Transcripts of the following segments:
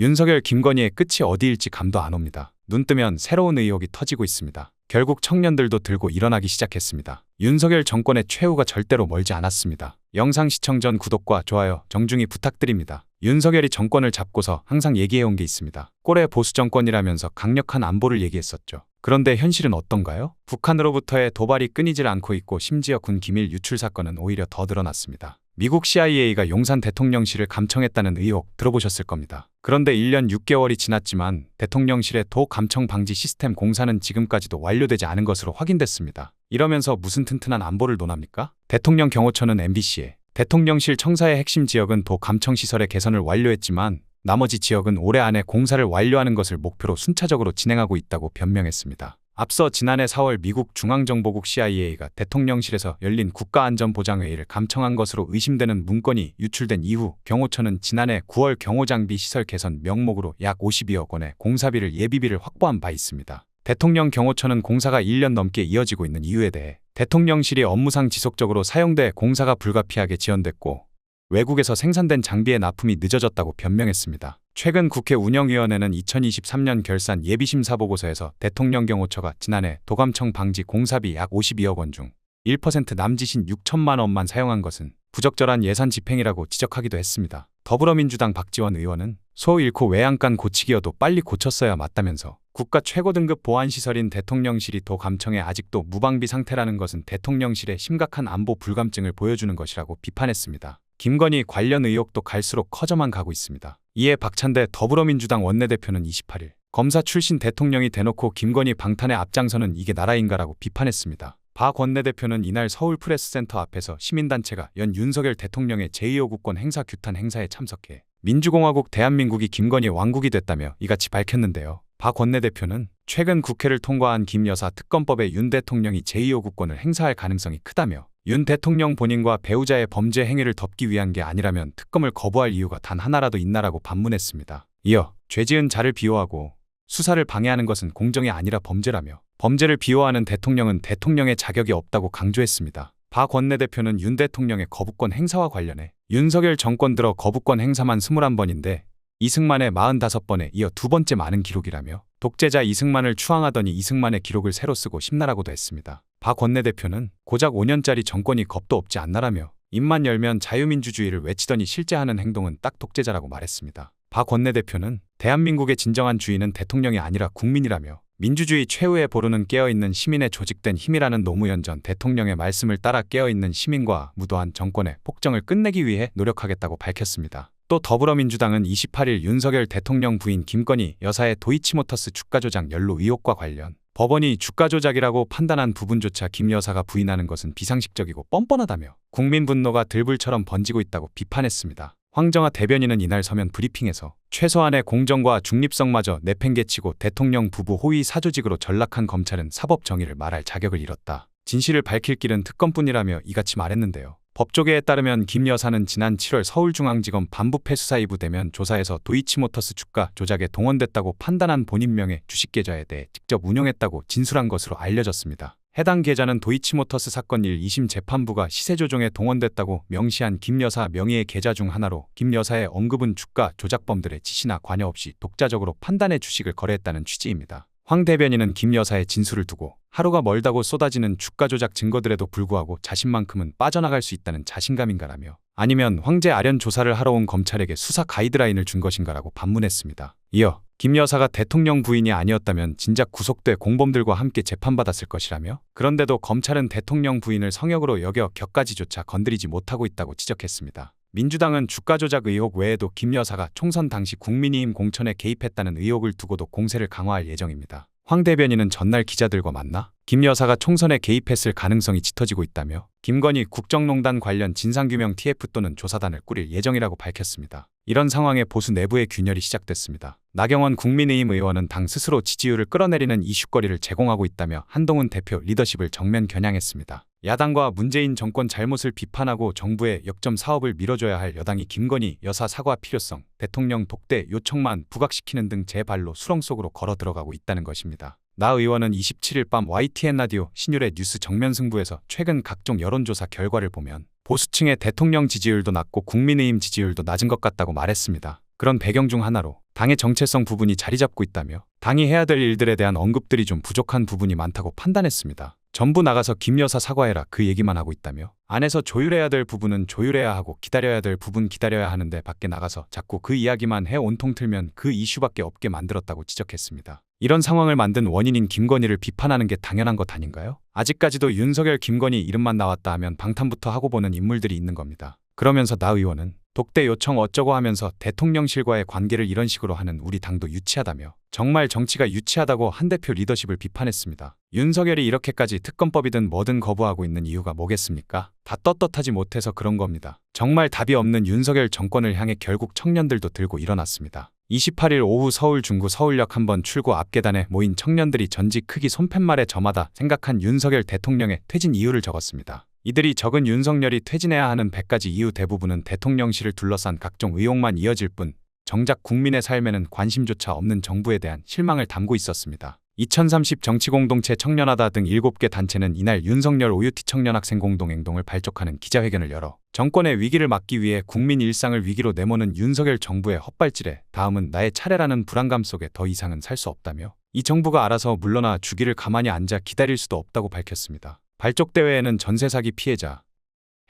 윤석열 김건희의 끝이 어디일지 감도 안 옵니다. 눈 뜨면 새로운 의혹이 터지고 있습니다. 결국 청년들도 들고 일어나기 시작했습니다. 윤석열 정권의 최후가 절대로 멀지 않았습니다. 영상 시청 전 구독과 좋아요 정중히 부탁드립니다. 윤석열이 정권을 잡고서 항상 얘기해온 게 있습니다. 꼴의 보수 정권이라면서 강력한 안보를 얘기했었죠. 그런데 현실은 어떤가요? 북한으로부터의 도발이 끊이질 않고 있고 심지어 군 기밀 유출 사건은 오히려 더 늘어났습니다. 미국 CIA가 용산 대통령실을 감청했다는 의혹 들어보셨을 겁니다. 그런데 1년 6개월이 지났지만 대통령실의 도 감청 방지 시스템 공사는 지금까지도 완료되지 않은 것으로 확인됐습니다. 이러면서 무슨 튼튼한 안보를 논합니까? 대통령 경호처는 MBC에 대통령실 청사의 핵심 지역은 도 감청 시설의 개선을 완료했지만 나머지 지역은 올해 안에 공사를 완료하는 것을 목표로 순차적으로 진행하고 있다고 변명했습니다. 앞서 지난해 4월 미국 중앙정보국 CIA가 대통령실에서 열린 국가안전보장회의를 감청한 것으로 의심되는 문건이 유출된 이후 경호처는 지난해 9월 경호장비 시설 개선 명목으로 약 52억 원의 공사비를 예비비를 확보한 바 있습니다. 대통령 경호처는 공사가 1년 넘게 이어지고 있는 이유에 대해 대통령실이 업무상 지속적으로 사용돼 공사가 불가피하게 지연됐고 외국에서 생산된 장비의 납품이 늦어졌다고 변명했습니다. 최근 국회 운영위원회는 2023년 결산 예비심사 보고서에서 대통령 경호처가 지난해 도감청 방지 공사비 약 52억 원 중 1% 남짓인 6천만 원만 사용한 것은 부적절한 예산 집행이라고 지적하기도 했습니다. 더불어민주당 박지원 의원은 소 잃고 외양간 고치기여도 빨리 고쳤어야 맞다면서 국가 최고 등급 보안시설인 대통령실이 도감청에 아직도 무방비 상태라는 것은 대통령실의 심각한 안보 불감증을 보여주는 것이라고 비판했습니다. 김건희 관련 의혹도 갈수록 커져만 가고 있습니다. 이에 박찬대 더불어민주당 원내대표는 28일 검사 출신 대통령이 대놓고 김건희 방탄에 앞장서는 이게 나라인가라고 비판했습니다. 박 원내대표는 이날 서울 프레스센터 앞에서 시민단체가 연 윤석열 대통령의 제2호 국권 행사 규탄 행사에 참석해 민주공화국 대한민국이 김건희 왕국이 됐다며 이같이 밝혔는데요. 박 원내대표는 최근 국회를 통과한 김 여사 특검법에 윤 대통령이 제2호국권을 행사할 가능성이 크다며 윤 대통령 본인과 배우자의 범죄 행위를 덮기 위한 게 아니라면 특검을 거부할 이유가 단 하나라도 있나라고 반문했습니다. 이어 죄지은 자를 비호하고 수사를 방해하는 것은 공정이 아니라 범죄라며 범죄를 비호하는 대통령은 대통령의 자격이 없다고 강조했습니다. 박 원내대표는 윤 대통령의 거부권 행사와 관련해 윤석열 정권 들어 거부권 행사만 21번인데 이승만의 45번에 이어 두 번째 많은 기록이라며 독재자 이승만을 추앙하더니 이승만의 기록을 새로 쓰고 심나라고도 했습니다. 박 원내대표는 고작 5년짜리 정권이 겁도 없지 않나라며 입만 열면 자유민주주의를 외치더니 실제 하는 행동은 딱 독재자라고 말했습니다. 박 원내대표는 대한민국의 진정한 주인은 대통령이 아니라 국민이라며 민주주의 최후의 보루는 깨어있는 시민의 조직된 힘이라는 노무현 전 대통령의 말씀을 따라 깨어있는 시민과 무도한 정권의 폭정을 끝내기 위해 노력하겠다고 밝혔습니다. 또 더불어민주당은 28일 윤석열 대통령 부인 김건희 여사의 도이치모터스 주가 조작 연루 의혹과 관련 법원이 주가 조작이라고 판단한 부분조차 김 여사가 부인하는 것은 비상식적이고 뻔뻔하다며 국민 분노가 들불처럼 번지고 있다고 비판했습니다. 황정아 대변인은 이날 서면 브리핑에서 최소한의 공정과 중립성마저 내팽개치고 대통령 부부 호위 사조직으로 전락한 검찰은 사법 정의를 말할 자격을 잃었다. 진실을 밝힐 길은 특검뿐이라며 이같이 말했는데요. 법조계에 따르면 김 여사는 지난 7월 서울중앙지검 반부패 수사이부 대면 조사에서 도이치모터스 주가 조작에 동원됐다고 판단한 본인 명의 주식 계좌에 대해 직접 운용했다고 진술한 것으로 알려졌습니다. 해당 계좌는 도이치모터스 사건 1 2심 재판부가 시세 조정에 동원됐다고 명시한 김 여사 명의의 계좌 중 하나로 김 여사의 언급은 주가 조작범들의 지시나 관여 없이 독자적으로 판단해 주식을 거래했다는 취지입니다. 황 대변인은 김 여사의 진술을 두고 하루가 멀다고 쏟아지는 주가 조작 증거들에도 불구하고 자신만큼은 빠져나갈 수 있다는 자신감인가라며 아니면 황제 아련 조사를 하러 온 검찰에게 수사 가이드라인을 준 것인가라고 반문했습니다. 이어 김 여사가 대통령 부인이 아니었다면 진작 구속돼 공범들과 함께 재판받았을 것이라며 그런데도 검찰은 대통령 부인을 성역으로 여겨 격까지조차 건드리지 못하고 있다고 지적했습니다. 민주당은 주가 조작 의혹 외에도 김 여사가 총선 당시 국민의힘 공천에 개입했다는 의혹을 두고도 공세를 강화할 예정입니다. 황 대변인은 전날 기자들과 만나 김 여사가 총선에 개입했을 가능성이 짙어지고 있다며 김건희 국정농단 관련 진상규명 TF 또는 조사단을 꾸릴 예정이라고 밝혔습니다. 이런 상황에 보수 내부의 균열이 시작됐습니다. 나경원 국민의힘 의원은 당 스스로 지지율을 끌어내리는 이슈거리를 제공하고 있다며 한동훈 대표 리더십을 정면 겨냥했습니다. 야당과 문재인 정권 잘못을 비판하고 정부의 역점 사업을 밀어줘야 할 여당이 김건희 여사 사과 필요성, 대통령 독대 요청만 부각시키는 등 제 발로 수렁 속으로 걸어 들어가고 있다는 것입니다. 나 의원은 27일 밤 YTN 라디오 신율의 뉴스 정면 승부에서 최근 각종 여론조사 결과를 보면 보수층의 대통령 지지율도 낮고 국민의힘 지지율도 낮은 것 같다고 말했습니다. 그런 배경 중 하나로 당의 정체성 부분이 자리 잡고 있다며 당이 해야 될 일들에 대한 언급들이 좀 부족한 부분이 많다고 판단했습니다. 전부 나가서 김 여사 사과해라 그 얘기만 하고 있다며 안에서 조율해야 될 부분은 조율해야 하고 기다려야 될 부분 기다려야 하는데 밖에 나가서 자꾸 그 이야기만 해 온통 틀면 그 이슈밖에 없게 만들었다고 지적했습니다. 이런 상황을 만든 원인인 김건희를 비판하는 게 당연한 것 아닌가요? 아직까지도 윤석열 김건희 이름만 나왔다 하면 방탄부터 하고 보는 인물들이 있는 겁니다. 그러면서 나 의원은 독대 요청 어쩌고 하면서 대통령실과의 관계를 이런 식으로 하는 우리 당도 유치하다며 정말 정치가 유치하다고 한 대표 리더십을 비판했습니다. 윤석열이 이렇게까지 특검법이든 뭐든 거부하고 있는 이유가 뭐겠습니까? 다 떳떳하지 못해서 그런 겁니다. 정말 답이 없는 윤석열 정권을 향해 결국 청년들도 들고 일어났습니다. 28일 오후 서울 중구 서울역 한 번 출구 앞 계단에 모인 청년들이 전직 크기 손팻말에 저마다 생각한 윤석열 대통령의 퇴진 이유를 적었습니다. 이들이 적은 윤석열이 퇴진해야 하는 100가지 이유 대부분은 대통령실을 둘러싼 각종 의혹만 이어질 뿐 정작 국민의 삶에는 관심조차 없는 정부에 대한 실망을 담고 있었습니다. 2030 정치공동체 청년하다 등 7개 단체는 이날 윤석열 OUT 청년학생 공동행동을 발족하는 기자회견을 열어 정권의 위기를 막기 위해 국민 일상을 위기로 내모는 윤석열 정부의 헛발질에 다음은 나의 차례라는 불안감 속에 더 이상은 살 수 없다며 이 정부가 알아서 물러나 주기를 가만히 앉아 기다릴 수도 없다고 밝혔습니다. 발족대회에는 전세사기 피해자,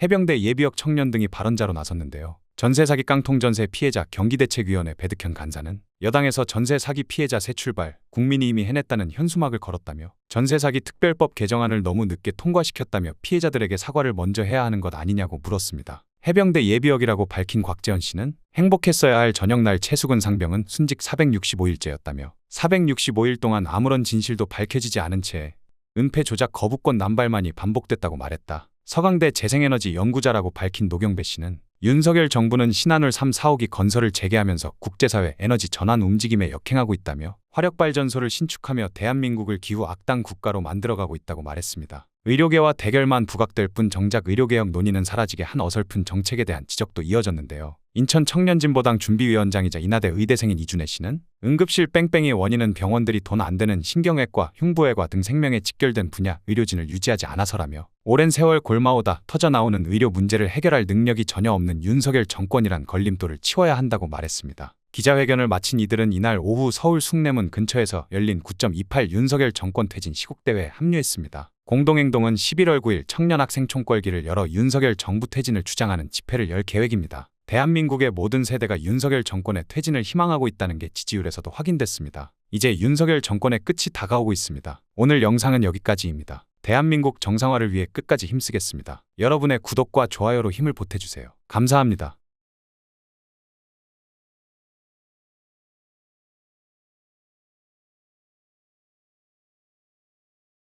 해병대 예비역 청년 등이 발언자로 나섰는데요. 전세사기 깡통전세 피해자 경기대책위원회 배득현 간사는 여당에서 전세사기 피해자 새 출발, 국민이 이미 해냈다는 현수막을 걸었다며 전세사기 특별법 개정안을 너무 늦게 통과시켰다며 피해자들에게 사과를 먼저 해야 하는 것 아니냐고 물었습니다. 해병대 예비역이라고 밝힌 곽재현 씨는 행복했어야 할 저녁날 최수근 상병은 순직 465일째였다며 465일 동안 아무런 진실도 밝혀지지 않은 채 은폐 조작 거부권 남발만이 반복됐다고 말했다. 서강대 재생에너지 연구자라고 밝힌 노경배 씨는 윤석열 정부는 신한울 3, 4호기 건설을 재개하면서 국제사회 에너지 전환 움직임에 역행하고 있다며 화력발전소를 신축하며 대한민국을 기후 악당 국가로 만들어가고 있다고 말했습니다. 의료계와 대결만 부각될 뿐 정작 의료개혁 논의는 사라지게 한 어설픈 정책에 대한 지적도 이어졌는데요. 인천 청년진보당 준비위원장이자 인하대 의대생인 이준혜 씨는 응급실 뺑뺑이의 원인은 병원들이 돈 안 되는 신경외과, 흉부외과 등 생명에 직결된 분야 의료진을 유지하지 않아서라며 오랜 세월 골마오다 터져나오는 의료 문제를 해결할 능력이 전혀 없는 윤석열 정권이란 걸림돌을 치워야 한다고 말했습니다. 기자회견을 마친 이들은 이날 오후 서울 숭례문 근처에서 열린 9.28 윤석열 정권 퇴진 시국대회에 합류했습니다. 공동행동은 11월 9일 청년학생 총궐기를 열어 윤석열 정부 퇴진을 주장하는 집회를 열 계획입니다. 대한민국의 모든 세대가 윤석열 정권의 퇴진을 희망하고 있다는 게 지지율에서도 확인됐습니다. 이제 윤석열 정권의 끝이 다가오고 있습니다. 오늘 영상은 여기까지입니다. 대한민국 정상화를 위해 끝까지 힘쓰겠습니다. 여러분의 구독과 좋아요로 힘을 보태주세요. 감사합니다.